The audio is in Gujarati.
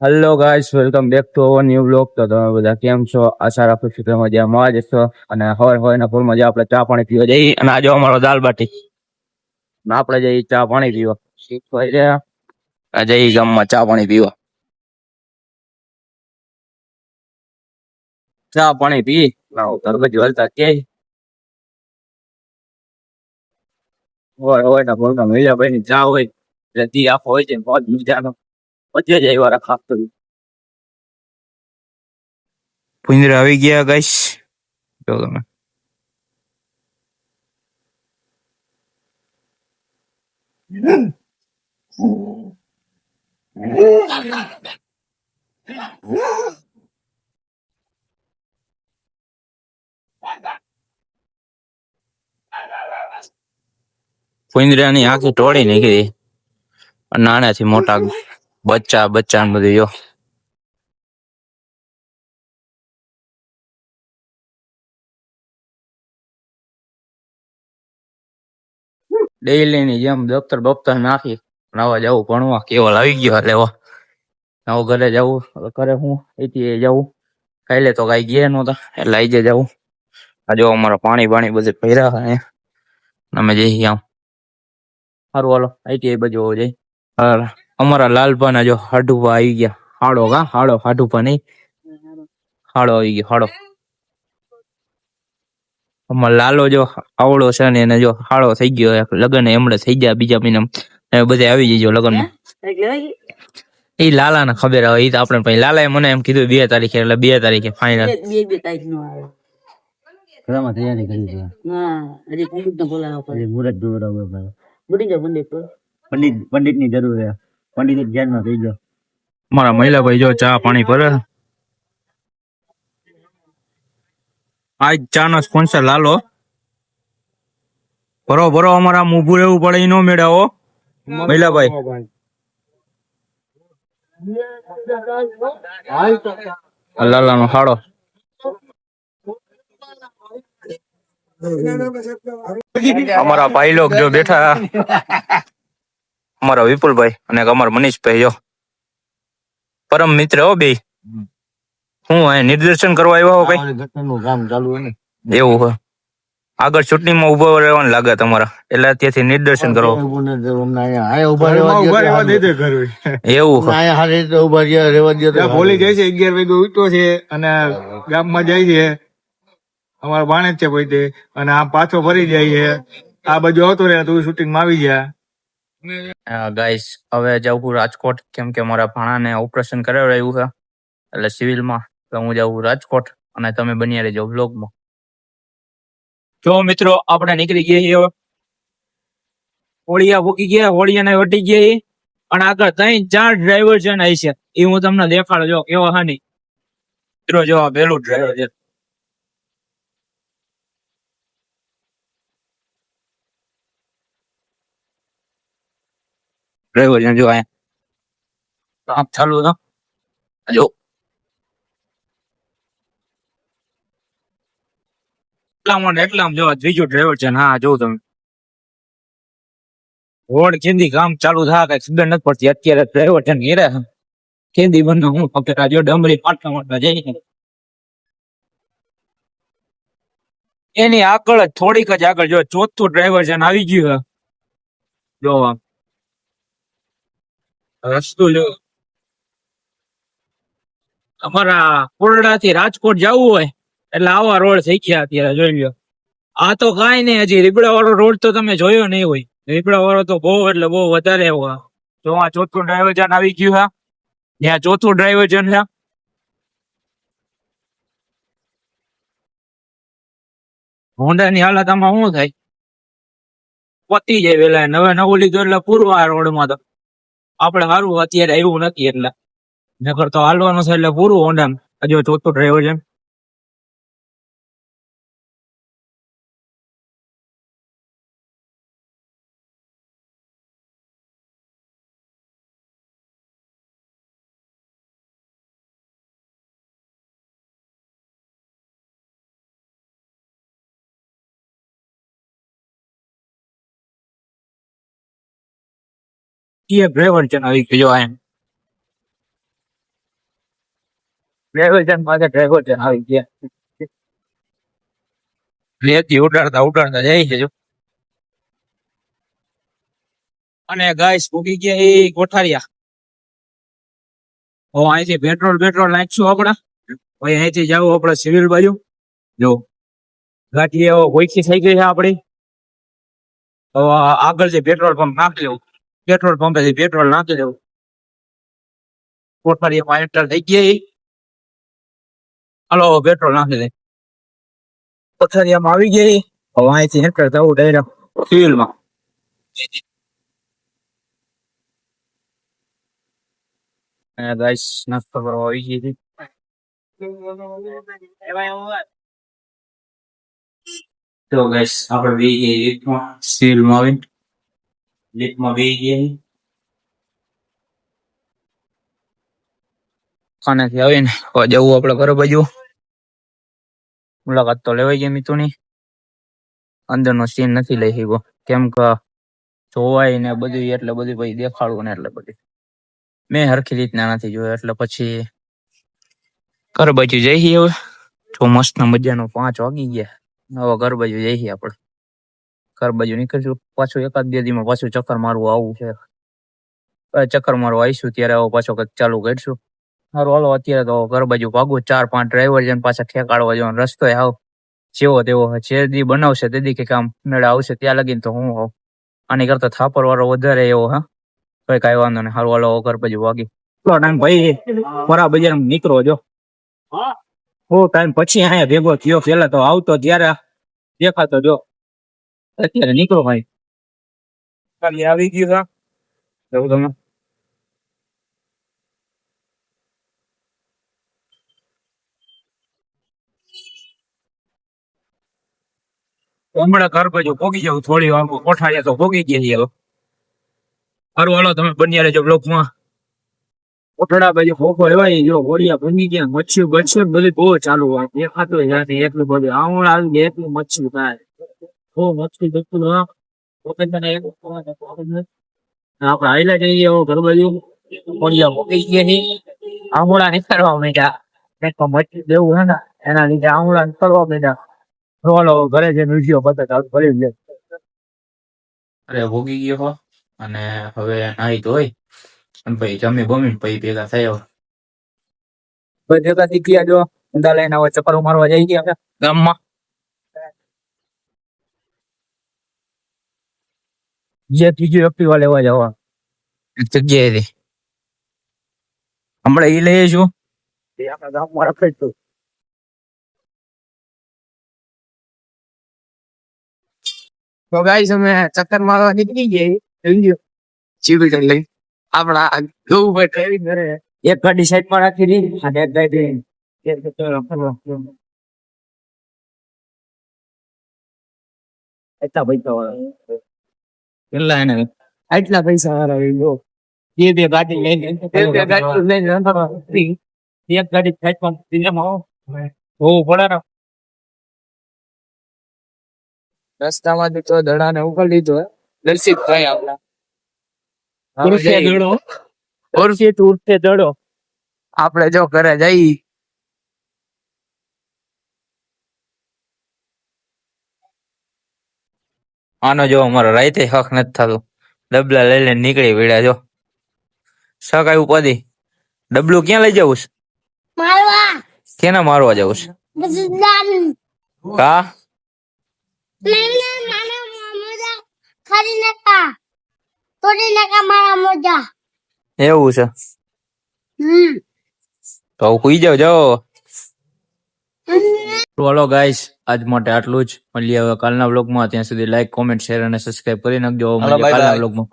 Hello guys welcome back to our new blog તો તમે બધા કેમ છો? આશા રાખું છું કે મજા જ છો? અને હવે હવે ના ફૂલ મજા આપણે ચા પાણી પીવા જઈએ અને આજે અમારો દાલ બાટી. ને આપણે જઈએ ચા પાણી પીવા. જઈએ ગામમાં ચા પાણી પીવા. ચા પાણી પી. તરબજ હલતા કે. હોય હોય ના ફૂલમાં મિલાભાઈ ની ચા હોય. એટલે દી આખો હોય છે બહુ મજાનો. પછી જ આવ્યા રાખા પુંજરા આવી ગયા ગાઈસ. જો તમે. પુંજરાની આખી ટોળી નીકળી. નાનાથી મોટા બચ્ચા બચ્ચા બધું જો ડેઈલી ની જેમ દફતર બફતર નાખી નવા જવું ભણવા. કેવલ આવી ગયો લેવા નવો ઘરે જવું ઘરે હું? એથી જવું કાલે તો કઈ ગયા નહોતા એટલે આજે જવું આ જો અમારા પાણી પાણી બધે પહેર્યા હે. અમે જઈએ આમ. સારું હાલો. આઈટી બાજુ જઈ. હા, અમારા લાલપા જો હાડુપા આવી ગયા. હાડો કા? હાડો હાડુભા નહીં. હાડો આવી ગયો હાડો. અમારો લાલો જો આવડો છે ને એને જો હાડો થઈ ગયો એક લગ્ન એમણે થઈ ગયા બીજા મહિના બધા આવી જજો લગ્નમાં. એ લાલા ને ખબર આવે એ તો આપણે પછી લાલાએ મને એમ કીધું બે તારીખે એટલે બે તારીખે ફાઈનલ બે બે તારીખ નો આવે. ઘરમાં તૈયારી કરી છે. હા હજી પંડિત ને બોલાવવા પડે. હજી મુહૂર્ત પડે. પંડિત પંડિત પંડિતની જરૂર છે. પંડિત ધ્યાનમાં થઈ ગયો મારા મહિલા ભાઈ જો ચા પાણી ભરે. આજ ચા નો સ્પોન્સર લાલો. ભરો ભરો, અમારા મોભું રહેવું પડે નો મેળાવો મહિલાભાઈ. લાલા નો હાડો અમારા ભાઈ લોક જો બેઠા. અમારા વિપુલભાઈ અને અમારા મનીષભાઈ જો. પરમ મિત્ર હો બે. હું અહીંયા નિદર્શન કરવા આવ્યા હો કઈ કામ ચાલુ હોય એવું હોય. આગળ ચૂંટણીમાં ઊભો રહેવાનું લાગે તમારા. એટલે ત્યાંથી નિદર્શન કરો. એવું હે. હોલી જાય છે અગિયાર વાગે ઉઠ્યો છે અને ગામમાં જાય છે. અમારો ભાણેજ છે ભાઈ તે અને આ પાછો ફરી જાય છે. આ બાજુ આવતો રહે તું શૂટિંગમાં આવી ગયા. ગાઈસ હવે જાઉં રાજકોટ. કેમ કે મારા ભાણાને ઓપરેશન કરાવડાવ્યું છે. એટલે સિવિલમાં તો હું જાઉં રાજકોટ અને તમે બન્યા રહેજો બ્લોગમાં જો મિત્રો, આપણે નીકળી ગયા. હોળિયા ભૂકી ગયા, હોળિયાને વટી ગયા. અને આગળ ત્રણ ચાર ડ્રાઈવર છે ને છે. એ હું તમને દેખાડો, જો હા હાની. મિત્રો, જો પેલું ડ્રાઈવર છે. ડ્રાઈવર છે જો અહીંયા કામ ચાલુ છે જો. ડ્રાઈવર છે કામ ચાલુ થાય કઈ ખબર નથી પડતી. અત્યારે ડ્રાઈવર છે ને કેન્દી છે. હું ફક્ત જો ડમરી પાટલા માટલા જઈ એની આગળ થોડીક જ આગળ જો ચોથું ડ્રાઈવર છે ને, આવી ગયું જો રસ્તો જો અમારા કોરડા થી રાજકોટ જવું હોય, એટલે આવા રોડ ગયા અત્યારે, જોઈ લ્યો. આ તો કાઈ નહીં, હજી રીબડા વાળો રોડ તો તમે જોયો નહીં હોય. રીબડા વાળો તો બહુ, એટલે બહુ વધારે જો આ ચોથું ડ્રાઈવર જાન આવી ગયું હા. ત્યાં ચોથું ડ્રાઈવર જાન છે હોન્ડા ની હાલત આમાં શું થાય? પતી જાય વેલા નવે નવું લીધું એટલે પૂરું આ રોડમાં તો. આપણે સારું અત્યારે આવ્યું નથી એટલે. નકર તો હાલવાનું છે એટલે પૂરું હોન્ડા હજુ ચોથું ડ્રાઈવર છે એ ડ્રાઈવર છે ને આવી ગયો એમ ડ્રાઈવર છે માટે પાછા ડ્રાઈવર છે ને આવી ગયા રેતી ઉડાડતા ઉડાડતા જાય છે જો. અને ગાઈસ ભૂગી ગયા એ કોઠારિયા ઓ અહીંથી પેટ્રોલ પેટ્રોલ નાખશું આપણા. ભાઈ અહીંથી જાવ આપણે સિવિલ બાજુ. જો ગાંઠી ગોઈથી થઈ ગઈ છે આપણી. આગળ જે પેટ્રોલ પંપ નાખી લેવું પેટ્રોલ પંપે પેટ્રોલ નાખી દેવું. એમાં એન્ટર થઈ ગયા હલો પેટ્રોલ નાખી દે. કોઠારિયામાં આવી ગઈ. હવે અહીંથી એન્ટર થવું ડાયરેક્ટ કરવા આવી ગઈ હતી. તો ગાઈસ, આપણે બે ગઈ લીફ્ટમાં આવી લીફ્ટમાં બે ગઈ ખાનેથી આવીને જવું આપણે ઘર બાજુ મુલાકાત તો લેવાઈ ગઈ મિતુની. અંદરનો સીન નથી લઈ શક્યો. કેમ કે જોવાય ને બધું એટલે બધું પછી દેખાડવું ને એટલે બધું મેં હરખી રીતના નથી જોયું, એટલે પછી ઘર બાજુ જઈએ હવે. જો મસ્ત મજાનો પાંચ વાગી ગયા. હવે ઘર બાજુ જઈએ આપણે ઘર બાજુ નીકળશું પાછું એકાદ બે દીમાં પાછું ચક્કર મારવું આવું છે. ચક્કર મારવા આવીશું ત્યારે આવો પાછો કંઈક ચાલુ કરીશું. સારું હાલો અત્યારે તો ઘર બાજુ ભાગું ચાર પાંચ ડ્રાઈવર છે પાછા ઠેકાડવા જવાનો રસ્તો આવ જેવો તેવો જે દી બનાવશે તે દી કે કામ મેળા આવશે ત્યાં લગીને તો હું આવું આની કરતા થાપર વાળો વધારે એવો હા? કઈ કઈ વાંધો નહીં. હારું હાલો ઘર બાજુ વાગી ભાઈ મારા બજાર નીકળો જો. હું? ટાઈમ પછી અહીંયા ભેગો થયો પેલા તો આવતો ત્યારે દેખાતો જો. અત્યારે નીકળો ભાઈ. ખાલી આવી ગયું હા જવું તમે હમણાં ઘર બાજુ પોગી જાવ થોડી વાર કોઠારિયા તો પોગી ગયા છીએ સારું હાલો તમે બન્યા રહેજો બ્લોકમાં. કોઠડા બાજુ ખોખો એવાય જો ગોળિયા ભંગી ગયા મચ્છી બચ્છી બધું બહુ ચાલુ હોય. દેખાતું નથી એટલું બધું. આવણ આવી એટલું મચ્છી થાય. હા પોતે તને એક આપણે હાઈલા જઈએ ઘર બાજુ ઘોડિયા પોગી ગયા છે આમળા નીકળવા માંડ્યા એક તો મચ્છી દેવું હે ને એના લીધે આમળા નીકળવા માંડ્યા રોલો ઘરે જઈને વીડિયો બધા કરી દે અરે ભોગી ગયો હો અને હવે નાહી ધોઈ અને પછી જમી બમી પછી ભેગા થયો ભેગા થઈ ગયા જો અંદા લઈને હવે ચક્કર મારવા જઈ ગયા ગામમાં જે ત્રીજી એક્ટિવા લેવા જવા. એક જગ્યાએથી હમણાં એ લઈએ છું એ આપણા ગામમાં રખે તો. ગાઈસ અમે ચક્કર મારવા નીકળી ગયા ચીવી લઈ આપણા ગૌ કરે. એક ગાડી સાઈડમાં રાખી દી અને એક ગાડી એટલા પૈસા વાળા. કેટલા એને આટલા પૈસા એ જો બે બે ગાડી લઈને બે બે ગાડી લઈને રખડવા. એક ગાડી સાઈડ દિલ્હીમાં હોવું પડે ને. રસ્તામાં તો દડાને ઉકળ લીધો દર્શિત ભાઈ આપણા. ઉર્ફે દડો. ઉર્ફે ઉર્ફે દડો. આપણે જો ઘરે જઈ આનો જો અમારો રાઈતે હક નથી થતું. ડબલા લઈ લઈને નીકળી પડ્યા જો. સકાય ઉપાધિ ડબલું ક્યાં લઈ જવું છે? મારવા. કેને મારવા જવું છે? કા એવું છે? તો કુઈ જાવ જાઓ. બોલો ગાઈસ આજ માટે આટલું જ. મળીએ હવે કાલના બ્લોગમાં ત્યાં સુધી લાઈક કોમેન્ટ શેર અને સબસ્ક્રાઈબ કરી નાખજો મળીએ કાલના. વ્લોગમાં